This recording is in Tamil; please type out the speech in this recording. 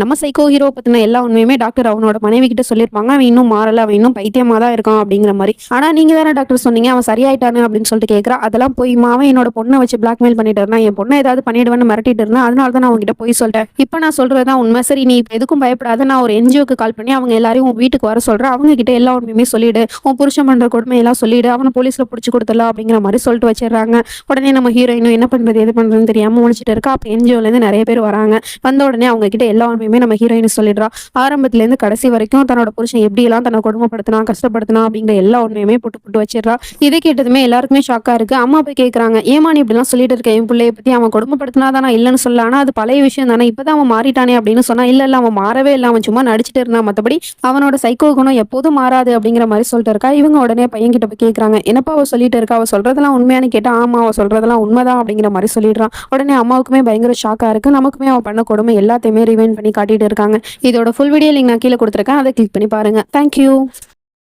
நம்ம சைக்கோ ஹீரோ பத்தின எல்லா உண்மையுமே டாக்டர் அவனோட மனைவி கிட்ட சொல்லியிருப்பாங்க. அவன் இன்னும் மாறல அவன் இன்னும் பைத்தியமா தான் இருக்கான் அப்படிங்கிற மாதிரி. ஆனா நீங்க தானே டாக்டர் சொன்னீங்க அவன் சரியாயிட்டானு அப்படின்னு சொல்லிட்டு கேட்கறா அதெல்லாம் போய் மாவன் என்னோட பொண்ணை வச்சு பிளாக்மெயில் பண்ணிட்டு இருந்தான். என் பொண்ணை ஏதாவது பண்ணிடுவேன்னு மிரட்டிட்டு இருந்தான். அதனால தான் நான் அவங்ககிட்ட போய் சொல்லிட்டேன். இப்போ நான் சொல்றதுதான் உண்மை. சரி நீ எதுக்கும் பயப்படாத. நான் ஒரு என்ஜிஓக்கு கால் பண்ணி அவங்க எல்லாரையும் உன் வீட்டுக்கு வர சொல்றேன். அவங்க கிட்ட எல்லா உண்மையுமே சொல்லிடு. உன் புருஷன் பண்ற கொடுமை எல்லாம் சொல்லிடு. அவனை போலீஸ்ல பிடிச்சி கொடுத்துடலாம் அப்படிங்கிற மாதிரி சொல்லிட்டு வச்சிடுறாங்க. உடனே நம்ம ஹீரோயினும் என்ன பண்றது எது பண்றதுன்னு தெரியாம முடிச்சிட்டு இருக்கா. அப்ப என்ஜிஓல இருந்து நிறைய பேர் வராங்க. வந்த உடனே அவங்க கிட்ட எல்லா உண்மையும் நம்ம ஹீரோயின் சொல்லிடுறா. ஆரம்பத்துல இருந்து கடைசி வரைக்கும் தன்னோட புருஷன் எப்படி எல்லாம் தன்னை கொடுமைப்படுத்தினா கஷ்டப்படுத்தினா அப்படிங்கிற எல்லா உண்மையுமே போட்டு போட்டு வச்சிடறா. இதை கேட்டதுமே எல்லாருக்குமே ஷாக்கா இருக்கு. அம்மா போய் கேட்குறாங்க ஏமா நீ இப்படிலாம் சொல்லிட்டு இருக்க? என் பிள்ளைய பத்தி அவன் கொடுமைப்படுத்தினா தானே? இல்லைன்னு சொல்ல ஆனா அது பழைய விஷயம் தானே. இப்பதான் அவன் மாறிட்டானே அப்படின்னு சொன்னா இல்ல இல்ல அவன் மாறவே இல்லை. அவன் சும்மா நடிச்சிட்டு இருந்தான் மத்தபடி அவனோட சைக்கோ குணம் எப்போதும் மாறாது அப்படிங்கிற மாதிரி சொல்லிட்டு இருக்கா. இவங்க உடனே பையன் கிட்ட போய் கேட்குறாங்க என்னப்பா அவ சொல்லிட்டு இருக்கா? அவ சொல்றதெல்லாம் உண்மையானு கேட்டா ஆமா அவ சொல்றதெல்லாம் உண்மைதான் அப்படிங்கிற மாதிரி சொல்லிடுறான் உடனே அம்மாவுக்குமே பயங்கர ஷாக்கா இருக்கு. நமக்குமே அவன் பண்ண கொடுமை எல்லாத்தையுமே ரிவைன் பண்ணி காட்டிட்டு இருக்காங்க. இதோட ஃபுல் வீடியோ லிங்க் நான் கீழே கொடுத்துருக்கேன். அதை கிளிக் பண்ணி பாருங்க. தேங்க்யூ